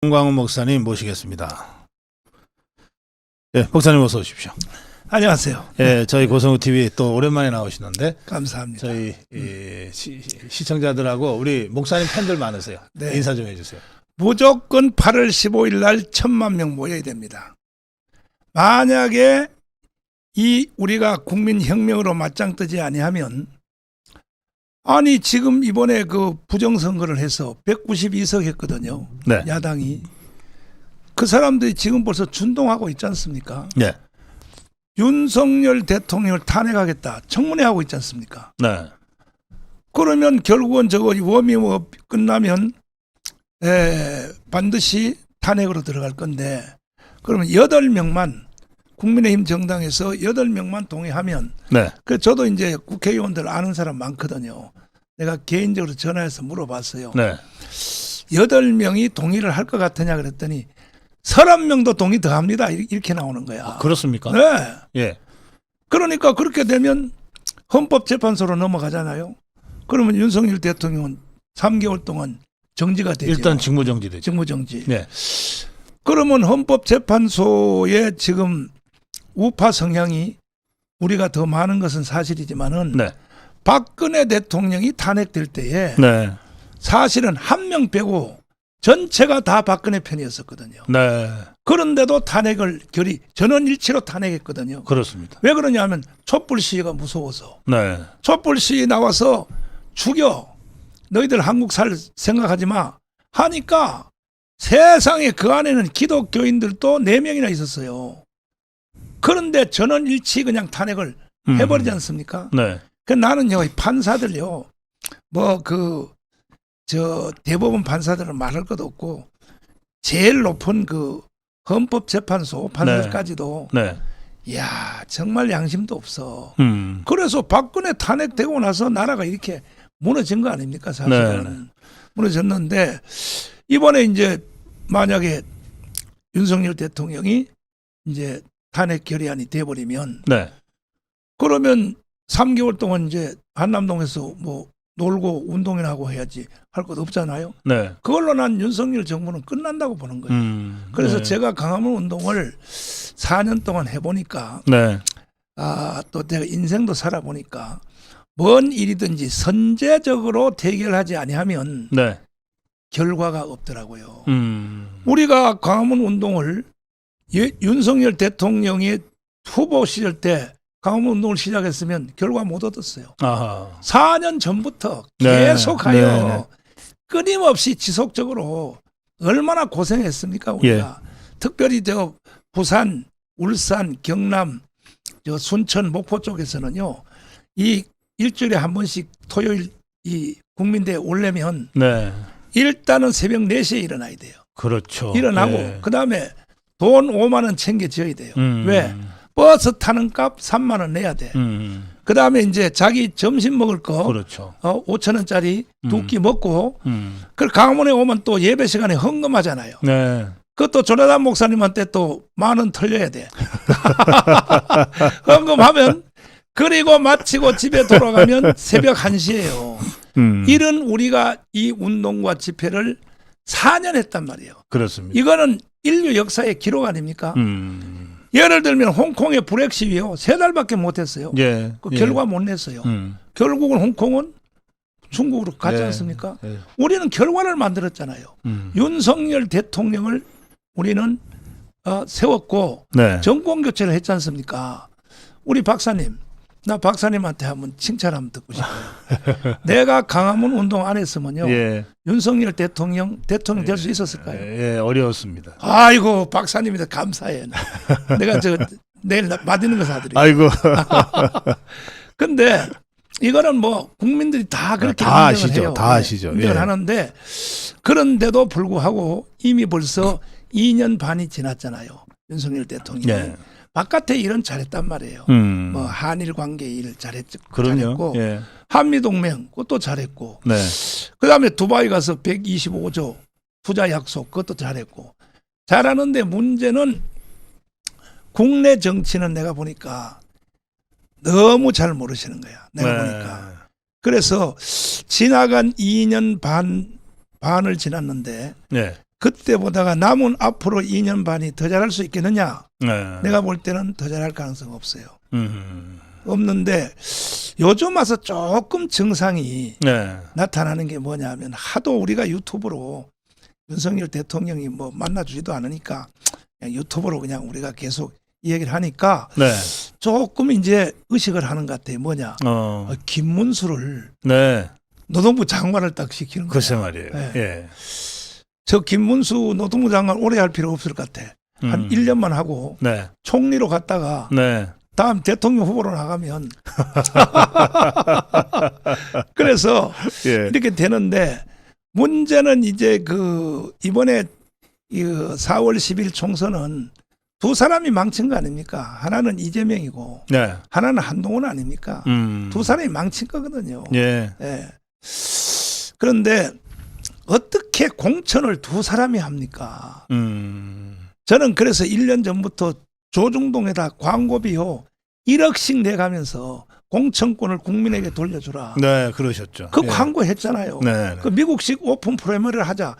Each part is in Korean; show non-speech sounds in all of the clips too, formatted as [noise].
송광훈 목사님 모시겠습니다. 예, 목사님 어서 오십시오. 안녕하세요. 예, 저희 고성우 TV 또 오랜만에 나오시는데 감사합니다. 저희 이 시, 시청자들하고 우리 목사님 팬들 많으세요. 네. 인사 좀 해주세요. 무조건 8월 15일 날 천만 명 모여야 됩니다. 만약에 이 우리가 국민혁명으로 맞짱 뜨지 아니하면 아니 지금 이번에 그 부정선거를 해서 192석 했거든요. 네, 야당이 그 사람들이 지금 벌써 준동하고 있지 않습니까? 네, 윤석열 대통령을 탄핵하겠다 청문회 하고 있지 않습니까? 네, 그러면 결국은 저거 워밍업 끝나면 에, 반드시 탄핵으로 들어갈 건데 그러면 여덟 명만 국민의힘 정당에서 여덟 명만 동의하면 네, 그 저도 이제 국회의원들 아는 사람 많거든요. 내가 개인적으로 전화해서 물어봤어요. 네. 여덟 명이 동의를 할 것 같으냐 그랬더니 서른 명도 동의 더 합니다. 이- 이렇게 나오는 거야. 아, 그렇습니까? 네. 예, 그러니까 그렇게 되면 헌법재판소로 넘어가잖아요. 그러면 윤석열 대통령은 3개월 동안 정지가 되죠. 일단 직무 정지 되죠. 직무정지. 네, 그러면 헌법재판소의 지금 우파 성향이 우리가 더 많은 것은 사실이지만은 네, 박근혜 대통령이 탄핵될 때에 네, 사실은 한 명 빼고 전체가 다 박근혜 편이었었거든요. 네, 그런데도 탄핵을 결의 전원 일치로 탄핵했거든요. 그렇습니다. 왜 그러냐면 촛불 시위가 무서워서 네, 촛불 시위 나와서 죽여 너희들 한국 살 생각하지 마 하니까 세상에 그 안에는 기독교인들도 네 명이나 있었어요. 그런데 전원 일치 그냥 탄핵을 음. 해버리지 않습니까? 네, 그 나는요 이 판사들요 뭐 그 저 대법원 판사들은 말할 것도 없고 제일 높은 그 헌법재판소 판사까지도 네, 야 정말 양심도 없어. 음, 그래서 박근혜 탄핵되고 나서 나라가 이렇게 무너진 거 아닙니까 사실은 네, 네. 무너졌는데 이번에 이제 만약에 윤석열 대통령이 이제 탄핵 결의안이 돼버리면 네, 그러면 3개월 동안 이제 한남동에서 뭐 놀고 운동이나 하고 해야지 할 것 없잖아요. 네, 그걸로 난 윤석열 정부는 끝난다고 보는 거예요. 음, 그래서 네. 제가 강화문 운동을 4년 동안 해보니까 네, 아, 또 내가 인생도 살아보니까 뭔 일이든지 선제적으로 대결하지 아니하면 네, 결과가 없더라고요. 음, 우리가 광화문 운동을 예- 윤석열 대통령이 후보 시절 때 광화문 운동을 시작했으면 결과 못 얻었어요. 아하, 4년 전부터 네, 계속하여 네, 네. 끊임없이 지속적으로 얼마나 고생했습니까 우리가 특별히 저 부산, 울산, 경남, 저 순천, 목포 쪽에서는요 이 일주일에 한 번씩 토요일 이 국민대에 올려면 네, 일단은 새벽 4시에 일어나야 돼요. 그렇죠. 일어나고 예. 그다음에 돈 5만 원 챙겨줘야 돼요. 음, 왜? 버스 타는 값 3만 원 내야 돼. 음, 그 다음에 이제 자기 점심 먹을 거 그렇죠. 어, 5천 원짜리 두 끼 먹고 음, 그 강원에 오면 또 예배 시간에 헌금하잖아요. 네, 그것도 조나단 목사님한테 또 만 원 털려야 돼. [laughs] 헌금하면 그리고 마치고 집에 돌아가면 새벽 1시예요. 음, 이런 우리가 이 운동과 집회를 4년 했단 말이에요. 그렇습니다. 이거는 인류 역사의 기록 아닙니까? 음, 예를 들면 홍콩의 불핵 시위요. 세 달밖에 못 했어요. 예, 그 예. 결과 못 냈어요. 음, 결국은 홍콩은 중국으로 가지 예, 않습니까? 예, 우리는 결과를 만들었잖아요. 음, 윤석열 대통령을 우리는 어, 세웠고 네, 정권 교체를 했지 않습니까? 우리 박사님, 나 박사님한테 한번 칭찬 한번 듣고 싶어요. [laughs] 내가 강화문 운동 안 했으면요, 예, 윤석열 대통령 대통령 될 수 있었을까요? 예, 어려웠습니다. 아이고 박사님이다 감사해. 내가 저 내일 나- 맛있는 거 사드릴게요. 아이고, [laughs] 근데 이거는 뭐 국민들이 다 그렇게 다 아시죠. 해요. 다 네, 아시죠. 예. 하는데 그런데도 불구하고 이미 벌써 2년 반이 지났잖아요. 윤석열 대통령이 예, 바깥에 일은 잘했단 말이에요. 음, 뭐 한일 관계 일 잘했. 잘했 고 예, 한미 동맹 그것도 잘했고 네, 그다음에 두바이 가서 125조 투자 약속 그것도 잘했고 잘하는데 문제는 국내 정치는 내가 보니까 너무 잘 모르시는 거야. 내가 네. 보니까. 그래서 지나간 2년 반 반을 지났는데 네, 그때 보다가 남은 앞으로 2년 반이 더 잘할 수 있겠느냐? 네. 내가 볼 때는 더 잘할 가능성 없어요. 음. 없는데 요즘 와서 조금 증상이 네. 나타나는 게 뭐냐면 하도 우리가 유튜브로 윤석열 대통령이 뭐 만나주지도 않으니까 그냥 유튜브로 그냥 우리가 계속 이 얘기를 하니까 네. 조금 이제 의식을 하는 것 같아요. 뭐냐? 어. 어, 김문수를 네. 노동부 장관을 딱 시키는 거예요. 글쎄 말이에요. 네. 예. 저 김문수 노동부 장관 오래 할 필요 없을 것 같아. 한 음. 1년만 하고 네. 총리로 갔다가 네. 다음 대통령 후보로 나가면 [laughs] 그래서 예. 이렇게 되는데 문제는 이제 그 이번에 이 4월 10일 총선은 두 사람이 망친 거 아닙니까? 하나는 이재명이고 네. 하나는 한동훈 아닙니까? 음. 두 사람이 망친 거거든요. 예. 예. 그런데 어떻게 공천을 두 사람이 합니까? 음. 저는 그래서 1년 전부터 조중동에다 광고비요 1억씩 내가면서 공천권을 국민에게 돌려주라. 네, 그러셨죠. 그 예. 광고 했잖아요. 네. 그 미국식 오픈 프라이머리를 하자.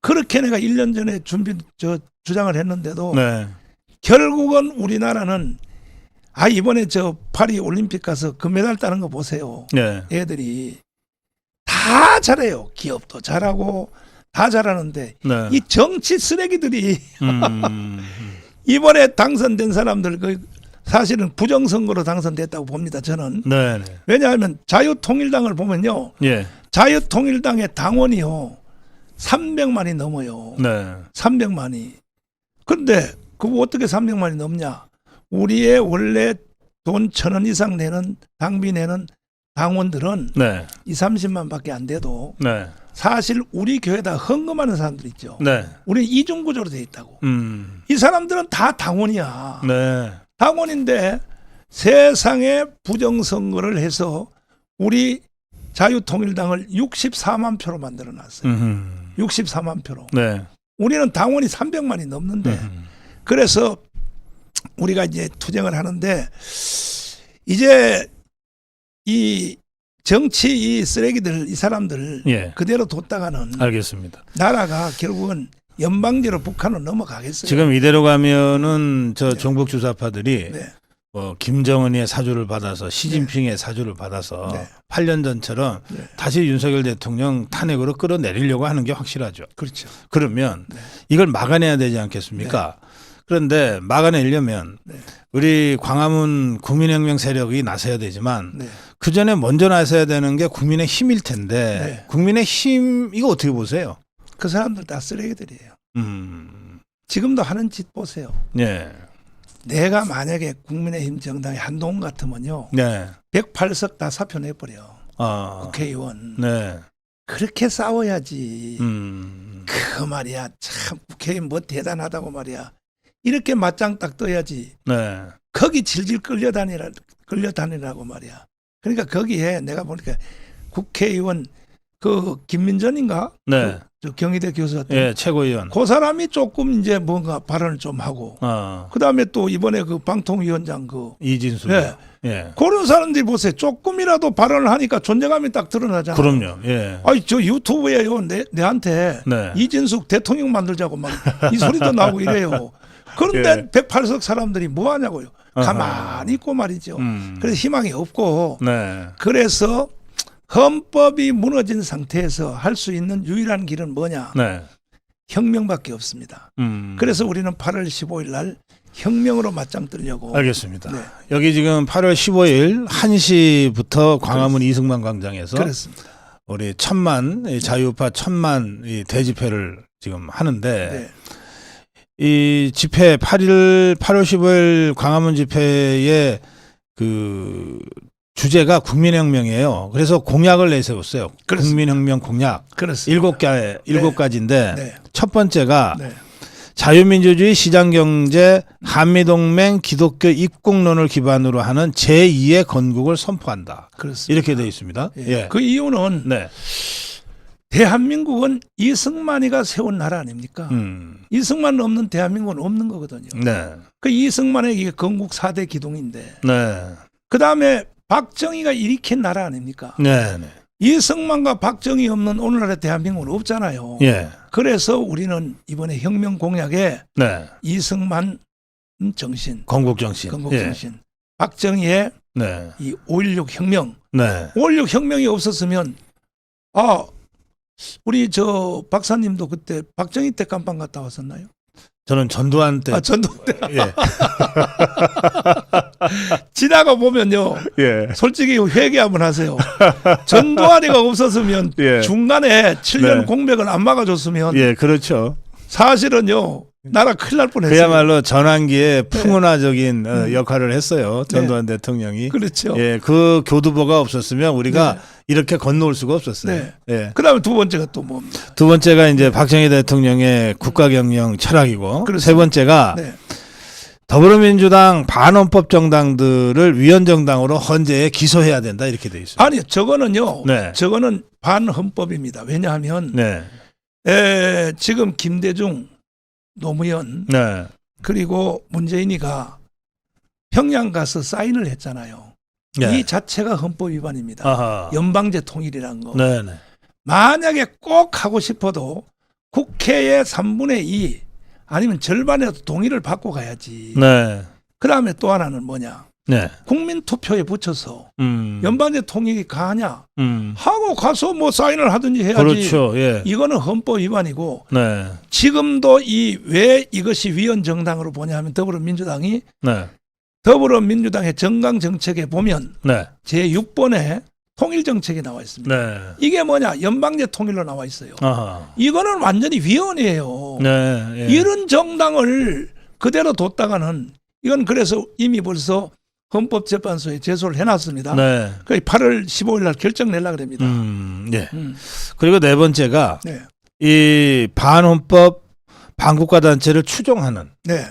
그렇게 내가 1년 전에 준비 저 주장을 했는데도 네. 결국은 우리나라는 아 이번에 저 파리 올림픽 가서 금메달 따는 거 보세요. 네. 애들이 다 잘해요. 기업도 잘하고 다 잘하는데 네. 이 정치 쓰레기들이 [laughs] 음. 이번에 당선된 사람들 그 사실은 부정선거로 당선됐다고 봅니다. 저는 네, 네. 왜냐하면 자유통일당을 보면요, 예. 자유통일당의 당원이요 300만이 넘어요. 네. 300만이. 근데 그거 어떻게 300만이 넘냐? 우리의 원래 돈 천 원 이상 내는 당비 내는 당원들은 네. 2, 30만 밖에 안 돼도 네. 사실 우리 교회다 헌금하는 사람들 있죠. 네. 우리 이중 구조로 돼 있다고. 음. 이 사람들은 다 당원이야. 네. 당원인데 세상에 부정선거를 해서 우리 자유통일당을 64만 표로 만들어 놨어요. 음. 64만 표로. 네. 우리는 당원이 300만이 넘는데 음. 그래서 우리가 이제 투쟁을 하는데 이제 이 정치 이 쓰레기들 이 사람들 예. 그대로 뒀다가는 알겠습니다. 나라가 결국은 연방제로 북한으로 넘어가겠어요. 지금 이대로 가면은 저 종북 주사파들이 네. 뭐 김정은의 사주를 받아서 시진핑의 사주를 받아서 네. 8년 전처럼 네. 다시 윤석열 대통령 탄핵으로 끌어내리려고 하는 게 확실하죠. 그렇죠. 그러면 네. 이걸 막아내야 되지 않겠습니까? 그런데 막아내려면 네. 우리 광화문 국민혁명 세력이 나서야 되지만 네. 그 전에 먼저 나서야 되는 게 국민의 힘일 텐데 네. 국민의 힘 이거 어떻게 보세요? 그 사람들 다 쓰레기들이에요. 음, 지금도 하는 짓 보세요. 네, 내가 만약에 국민의힘 정당의 한동훈 같으면요. 네, 108석 다 사표 내버려. 아, 국회의원. 네, 그렇게 싸워야지. 음, 그 말이야. 참 국회의원 뭐 대단하다고 말이야. 이렇게 맞짱 딱 떠야지. 네, 거기 질질 끌려다니라 끌려다니라고 말이야. 그러니까 거기에 내가 보니까 국회의원 그 김민전인가? 네, 저 경희대 교수였던 예, 최고위원, 그 사람이 조금 이제 뭔가 발언을 좀 하고 아, 그다음에 또 이번에 그 방통위원장 그 이진수, 예. 예, 그런 사람들이 보세요. 조금이라도 발언을 하니까 존재감이 딱 드러나잖아요. 그럼요, 예, 아니 저 유튜브에 요. 내 내한테 네, 이진숙 대통령 만들자고 막 이 소리도 나오고 이래요. 그런데 108석 사람들이 뭐 하냐고요. 예. 가만히 있고 말이죠. 음, 그래서 희망이 없고 네, 그래서 헌법이 무너진 상태에서 할 수 있는 유일한 길은 뭐냐? 네, 혁명밖에 없습니다. 음, 그래서 우리는 8월 15일 날 혁명으로 맞짱 뜨려고 알겠습니다. 네. 여기 지금 8월 15일 1시부터 광화문 이승만 광장에서 그렇습니다. 우리 천만 이 자유파 천만 이 대집회를 지금 하는데 네. 이 집회 8일 8월 15일 광화문 집회의 그 주제가 국민혁명이에요. 그래서 공약을 내세웠어요. 그렇습니다. 국민혁명 공약 그렇습니다. 일곱 개 일곱 가지인데 네. 첫 번째가 네. 자유민주주의 시장경제 한미동맹 기독교 입국론을 기반으로 하는 제2의 건국을 선포한다. 그렇습니다. 이렇게 되어 있습니다. 예. 예. 그 이유는 네. 대한민국은 이승만이가 세운 나라 아닙니까? 음. 이승만 없는 대한민국은 없는 거거든요. 네. 그 이승만의 이게 건국 4대 기둥인데 네. 그 다음에 박정희가 일으킨 나라 아닙니까? 네. 네. 이승만과 박정희 없는 오늘날의 대한민국은 없잖아요. 예. 그래서 우리는 이번에 혁명 공약에 네. 이승만 정신, 건국 정신. 건국 예. 정신, 박정희의 네. 이5.16 혁명, 네. 5.16 혁명이 없었으면 아 우리 저 박사님도 그때 박정희 때 깜빵 갔다 왔었나요? 저는 전두환 때 아 전도 때 예. [laughs] 지나가 보면요. 예. 솔직히 회개 한번 하세요. 전두환이가 없었으면 예. 중간에 7년 네. 공백을 안 막아줬으면 예, 그렇죠. 사실은요 나라 큰일 날 뻔했어요. 그야말로 전환기에 풍운화적인 어, 음. 역할을 했어요. 전두환 대통령이. 그렇죠. 예, 그 교두보가 없었으면 우리가 네. 이렇게 건너올 수가 없었어요. 네. 예. 그다음에 두 번째가 또 뭡니까? 두 번째가 이제 박정희 대통령의 국가경영 철학이고 그렇습니다. 세 번째가 네. 더불어민주당 반헌법 정당들을 위헌정당으로 헌재에 기소해야 된다 이렇게 돼 있어요. 아니 저거는요. 네. 저거는 반헌법입니다. 왜냐하면 네, 에, 지금 김대중, 노무현 네, 그리고 문재인이가 평양 가서 사인을 했잖아요. 네. 이 자체가 헌법 위반입니다. 아하. 연방제 통일이라는 거. 네, 네, 만약에 꼭 하고 싶어도 국회의 3분의 2 아니면 절반이라도 동의를 받고 가야지. 네, 그 다음에 또 하나는 뭐냐. 네. 국민 투표에 붙여서 음, 연방제 통일이 가냐 음. 하고 가서 뭐 사인을 하든지 해야지. 그렇죠. 예, 이거는 헌법 위반이고 네, 지금도 이 왜 이것이 위헌 정당으로 보냐 하면 더불어민주당이 네, 더불어민주당의 정강 정책에 보면 네, 제 6번에 통일 정책이 나와 있습니다. 네. 이게 뭐냐? 연방제 통일로 나와 있어요. 아하. 이거는 완전히 위헌이에요. 네, 예. 이런 정당을 그대로 뒀다가는 이건 그래서 이미 벌써 헌법재판소에 제소를 해놨습니다. 네. 그 8월 15일 날 결정 내려고 합니다. 음, 예. 음. 그리고 네 번째가 네. 이 반헌법 반국가 단체를 추종하는 네.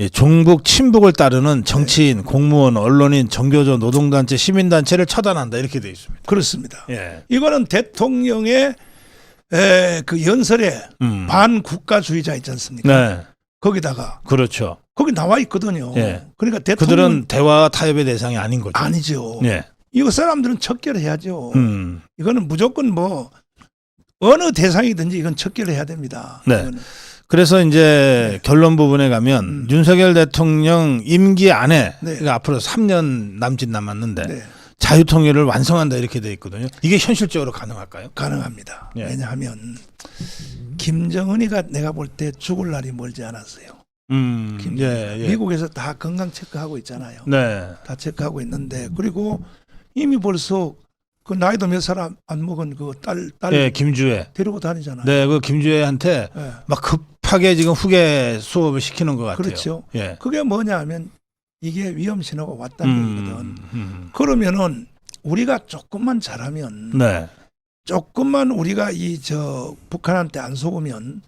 예, 종북 친북을 따르는 정치인, 공무원, 언론인, 정교조, 노동단체, 시민단체를 처단한다 이렇게 돼 있습니다. 그렇습니다. 예, 이거는 대통령의 에, 그 연설에 음. 반국가주의자 있지 않습니까? 네, 거기다가 그렇죠. 거기 나와 있거든요. 예. 그러니까 대통령 그들은 대화 타협의 대상이 아닌 거죠. 아니죠. 예, 이거 사람들은 척결해야죠. 음, 이거는 무조건 뭐 어느 대상이든지 이건 척결해야 됩니다. 네. 이거는. 그래서 이제 결론 부분에 가면 음. 윤석열 대통령 임기 안에 네. 그러니까 앞으로 3년 남짓 남았는데 네, 자유통일을 완성한다 이렇게 돼 있거든요. 이게 현실적으로 가능할까요? 가능합니다. 예. 왜냐하면 김정은이가 내가 볼 때 죽을 날이 멀지 않았어요. 음, 김- 예, 예. 미국에서 다 건강 체크하고 있잖아요. 네, 다 체크하고 있는데 그리고 이미 벌써 그 나이도 몇 살 안 먹은 그 딸 딸 예, 김주혜. 데리고 다니잖아요. 네, 그 김주혜한테 예. 막 급하게 지금 후계 수업을 시키는 것 같아요. 그렇죠. 예. 그게 뭐냐 하면 이게 위험 신호가 왔다는. 음, 음. 그러면은 우리가 조금만 잘하면 네, 조금만 우리가 이 저 북한한테 안 속으면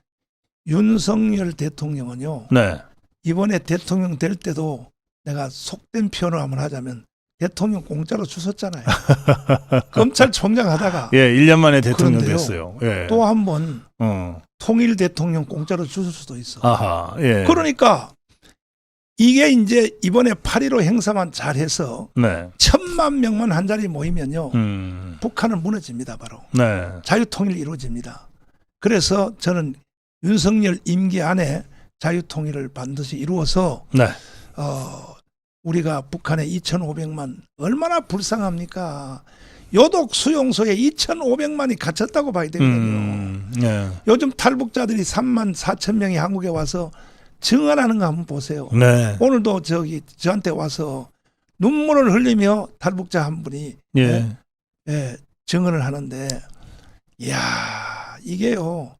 윤석열 대통령은요 네, 이번에 대통령 될 때도 내가 속된 표현을 한번 하자면 대통령 공짜로 주셨잖아요. [laughs] 검찰총장 하다가 예, 1년 만에 대통령 그런데요. 됐어요. 예. 또 한번 어, 통일 대통령 공짜로 주실 수도 있어. 아하, 예. 그러니까 이게 이제 이번에 8.15 행사만 잘해서 네, 천만 명만 한 자리 모이면요 음, 북한은 무너집니다 바로 네, 자유통일이 이루어집니다. 그래서 저는 윤석열 임기 안에 자유통일을 반드시 이루어서 네, 어, 우리가 북한의 2,500만 얼마나 불쌍합니까? 요독 수용소에 2,500만이 갇혔다고 봐야 되거든요. 음, 예. 요즘 탈북자들이 3만 4천 명이 한국에 와서 증언하는 거 한번 보세요. 네, 오늘도 저기 저한테 와서 눈물을 흘리며 탈북자 한 분이 예, 예, 증언을 하는데, 이야 이게요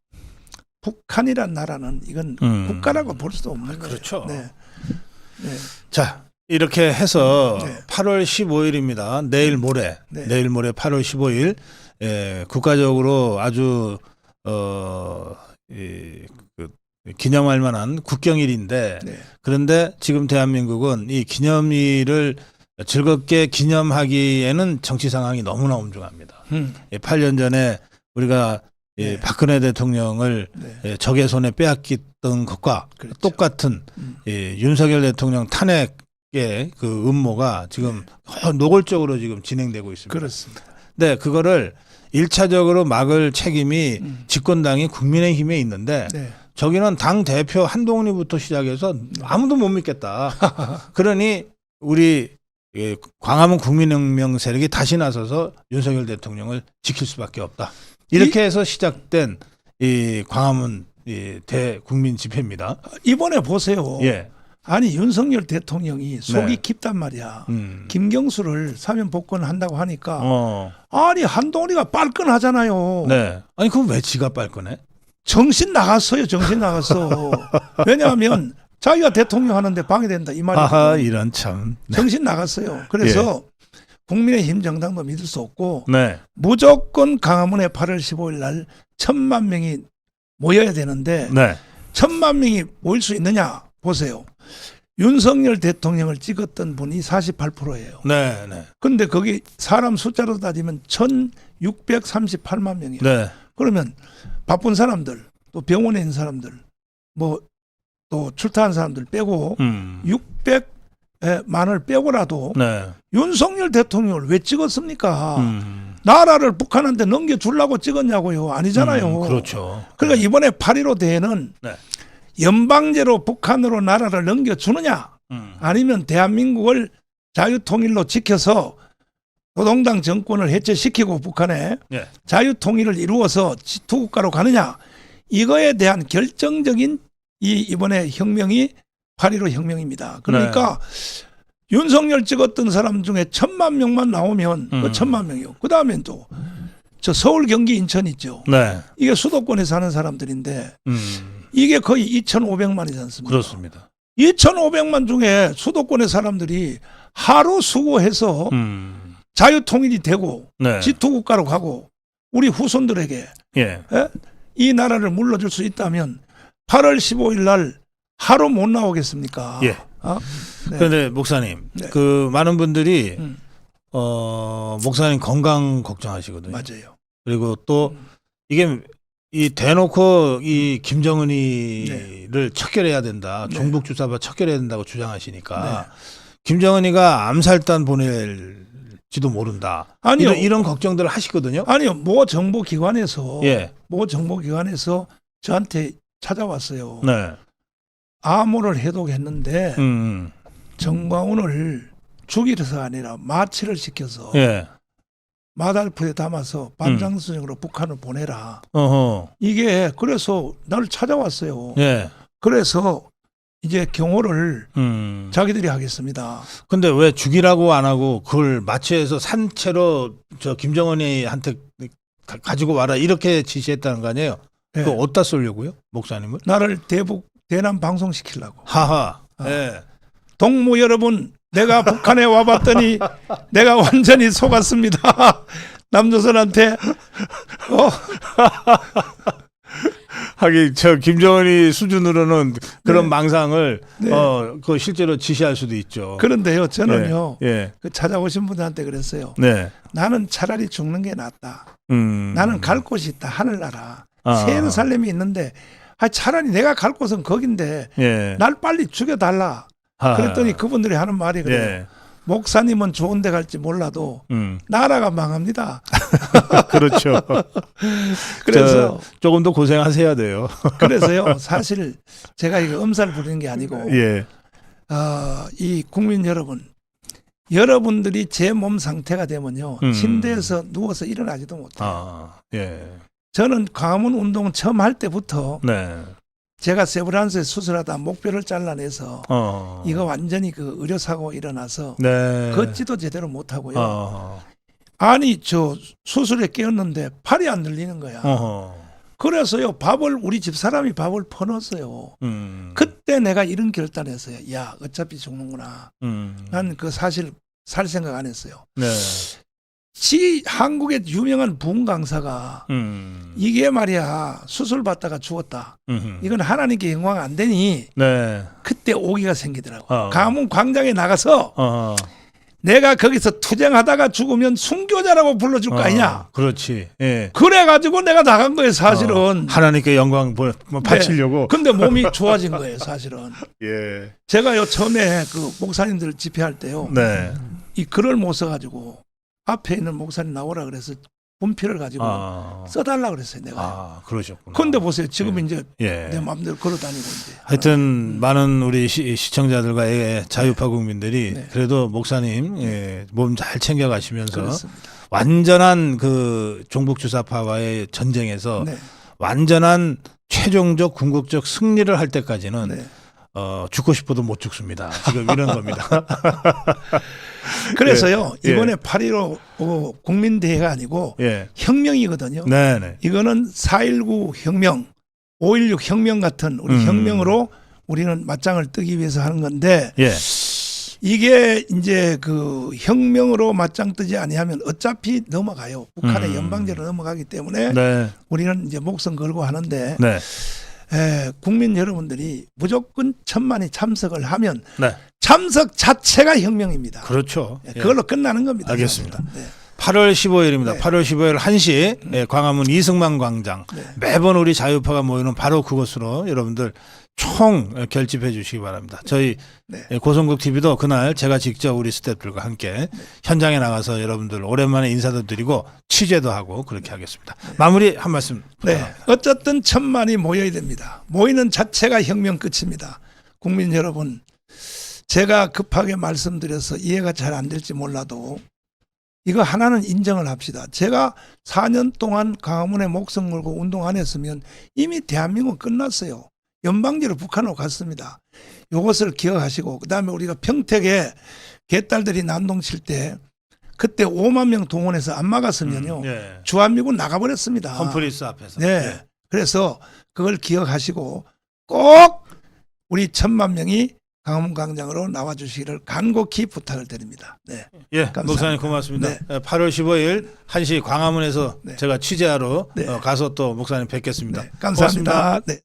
북한이란 나라는 이건 음. 국가라고 볼 수도 없는 거예요. 그렇죠. 네. 네. 자, 이렇게 해서 네. 8월 15일입니다. 내일 모레, 네. 내일 모레 8월 15일, 예, 국가적으로 아주 어, 이, 그, 기념할 만한 국경일인데 네. 그런데 지금 대한민국은 이 기념일을 즐겁게 기념하기에는 정치 상황이 너무나 엄중합니다. 음. 예, 8년 전에 우리가 예, 네. 박근혜 대통령을 네. 예, 적의 손에 빼앗겼던 것과 그렇죠. 똑같은 음. 예, 윤석열 대통령 탄핵의 그 음모가 지금 어, 노골적으로 지금 진행되고 있습니다. 그렇습니다. 네, 그거를 일차적으로 막을 책임이 음. 집권당이 국민의힘에 있는데 네. 저기는 당 대표 한동훈이부터 시작해서 아무도 못 믿겠다. [laughs] 그러니 우리 예, 광화문 국민혁명 세력이 다시 나서서 윤석열 대통령을 지킬 수밖에 없다. 이렇게 해서 시작된 이 광화문 이 대국민 집회입니다. 이번에 보세요. 예. 아니 윤석열 대통령이 속이 네. 깊단 말이야. 음. 김경수를 사면 복권한다고 하니까 어. 아니 한동훈이가 빨끈하잖아요. 네. 아니 그럼 왜 지가 빨거네? 정신 나갔어요. 정신 나갔어. [laughs] 왜냐하면 자기가 대통령 하는데 방해된다 이. 아하 이런 참. 정신 나갔어요. 그래서 국민의힘 정당도 믿을 수 없고 네. 무조건 강화문에 8월 15일 날 천만 명이 모여야 되는데 네. 천만 명이 모일 수 있느냐 보세요. 윤석열 대통령을 찍었던 분이 48%예요. 네. 네. 근데 거기 사람 숫자로 따지면 1638만 명이에요. 네. 그러면 바쁜 사람들 또 병원에 있는 사람들 뭐 또 출타한 사람들 빼고 음. 600 만을 빼고라도 네. 윤석열 대통령을 왜 찍었습니까? 음. 나라를 북한한테 넘겨주려고 찍었냐고요. 아니잖아요. 음, 그렇죠. 그러니까 이번에 8.15 대회는 네. 연방제로 북한으로 나라를 넘겨주느냐 음. 아니면 대한민국을 자유통일로 지켜서 노동당 정권을 해체시키고 북한에 예. 자유통일을 이루어서 지투국가로 가느냐 이거에 대한 결정적인 이 이번에 혁명이 8.15 혁명입니다. 그러니까 윤석열 찍었던 사람 중에 천만 명만 나오면 그 음. 천만 명이요. 그 다음엔 또 저 서울, 경기, 인천 있죠. 네. 이게 수도권에 사는 사람들인데 음. 이게 거의 2,500만이지 않습니까? 그렇습니다. 2,500만 중에 수도권의 사람들이 하루 수고해서 음. 자유통일이 되고 네. 지투국가로 가고 우리 후손들에게 예. 예? 이 나라를 물러줄 수 있다면 8월 15일 날 하루 못 나오겠습니까? 예. 어? 네. 그런데 목사님, 네. 그 많은 분들이 음, 어 목사님 건강 걱정하시거든요. 맞아요. 그리고 또 음. 이게 이 대놓고 이 김정은이를 네. 척결해야 된다. 네. 종북 주사파 척결해야 된다고 주장하시니까 네. 김정은이가 암살단 보낼지도 모른다. 아니요. 이런, 이런 걱정들을 하시거든요. 아니요. 모 정보기관에서 예. 모 정보기관에서 저한테 찾아왔어요. 네. 암호를 해독했는데 음. 정광훈을 죽이려서 아니라 마취를 시켜서 예. 마달프에 담아서 반장수령으로 북한을 보내라. 어허. 이게 그래서 나를 찾아왔어요. 예. 그래서 이제 경호를 음. 자기들이 하겠습니다. 근데 왜 죽이라고 안 하고 그걸 마취해서 산 채로 저 김정은이한테 가- 가지고 와라 이렇게 지시했다는 거 아니에요? 예. 그거 어디다 쏠려고요? 목사님을? 나를 대북 대남 방송시키려고. 하하. 아. 예. 동무 여러분, 내가 [laughs] 북한에 와봤더니 내가 완전히 속았습니다. [laughs] 남조선한테 어, [laughs] 하긴 저 김정은이 수준으로는 그런 네. 망상을 네. 어, 그 실제로 지시할 수도 있죠. 그런데요, 저는요 예. 그 찾아오신 분들한테 그랬어요. 네. 나는 차라리 죽는 게 낫다. 음. 나는 갈 곳이 있다. 하늘나라. 아. 새 예루살렘이 있는데 아, 차라리 내가 갈 곳은 거긴데 예. 날 빨리 죽여달라. 하하. 그랬더니 그분들이 하는 말이 그래요. 예. 목사님은 좋은 데 갈지 몰라도 음. 나라가 망합니다. [laughs] 그렇죠. [laughs] 그래서 조금 더 고생하셔야 돼요. [laughs] 그래서요 사실 제가 이거 엄살 부리는 게 아니고 예. 어, 이 국민 여러분 여러분들이 제 몸 상태가 되면요 음. 침대에서 누워서 일어나지도 못해요. 아. 예. 저는 광화문 운동 처음 할 때부터 네. 제가 세브란스에 수술하다 목뼈를 잘라내서 어. 이거 완전히 그 의료 사고 일어나서 네. 걷지도 제대로 못 하고요. 어. 아니 저 수술에 깨었는데 팔이 안 들리는 거야. 어허. 그래서요 밥을 우리 집 사람이 밥을 퍼넣었어요. 음. 그때 내가 이런 결단했어요. 야 어차피 죽는구나. 음. 난그 사실 살 생각 안 했어요. 네. 지 한국의 유명한 부흥 강사가 음. 이게 말이야 수술 받다가 죽었다. 음흠. 이건 하나님께 영광 안 되니 네. 그때 오기가 생기더라고. 어. 가문 광장에 나가서 어. 내가 거기서 투쟁하다가 죽으면 순교자라고 불러줄 거 아니냐. 어, 그렇지. 예. 그래가지고 내가 나간 거예요, 사실은. 어, 하나님께 영광 보- 뭐 바치려고. 근데 몸이 [laughs] 좋아진 거예요, 사실은. 예. 제가요 처음에 그 목사님들 집회할 때요, 네. 이 글을 못 써가지고 앞에 있는 목사님 나오라 그래서 분필을 가지고 아, 써달라 그랬어요 내가. 아 그러셨구나. 그런데 보세요 지금 예. 이제 예. 내 마음대로 걸어다니고 이제. 하여튼 많은 우리 시, 시청자들과 의 자유파 국민들이 네. 그래도 목사님 예, 몸 잘 챙겨 가시면서. 완전한 그 종북 주사파와의 전쟁에서 네. 완전한 최종적 궁극적 승리를 할 때까지는 네. 어, 죽고 싶어도 못 죽습니다. 지금 이런 겁니다. [laughs] 그래서요 예. 이번에 8.15 어, 국민대회가 아니고 예. 혁명이거든요. 네네. 이거는 4.19 혁명, 5.16 혁명 같은 우리 음. 혁명으로 우리는 맞짱을 뜨기 위해서 하는 건데 예. 이게 이제 그 혁명으로 맞짱 뜨지 아니하면 어차피 넘어가요. 북한의 음. 연방제로 넘어가기 때문에 네. 우리는 이제 목숨 걸고 하는데 네. 에, 국민 여러분들이 무조건 천만이 참석을 하면 네. 참석 자체가 혁명입니다. 그렇죠. 예, 예. 그걸로 끝나는 겁니다. 알겠습니다. 네. 8월 15일입니다. 네. 8월 15일 1시 예, 광화문 이승만 광장 네. 매번 우리 자유파가 모이는 바로 그곳으로 여러분들 총 결집해 주시기 바랍니다. 저희 네. 예, 고성국 TV도 그날 제가 직접 우리 스태프들과 함께 현장에 나가서 여러분들 오랜만에 인사도 드리고 취재도 하고 그렇게 하겠습니다. 마무리 한 말씀 네. 부탁합니다. 어쨌든 천만이 모여야 됩니다. 모이는 자체가 혁명 끝입니다. 국민 여러분, 제가 급하게 말씀드려서 이해가 잘 안 될지 몰라도 이거 하나는 인정을 합시다. 제가 4년 동안 광화문에 목숨 걸고 운동 안 했으면 이미 대한민국 끝났어요. 연방제로 북한으로 갔습니다. 요것을 기억하시고 그다음에 우리가 평택에 개딸들이 난동 칠 때 그때 5만 명 동원해서 안 막았으면요. 예. 주한미군 나가버렸습니다. 컴프리스 앞에서. 네. 예. 그래서 그걸 기억하시고 꼭 우리 천만 명이 강화문 광장으로 나와 주시기를 간곡히 부탁을 드립니다. 네. 예, 감사합니다. 목사님 고맙습니다. 네. 예, 8월 15일 1시 광화문에서 네. 제가 취재하러 네. 어, 가서 또 목사님 뵙겠습니다. 네. 감사합니다. 네.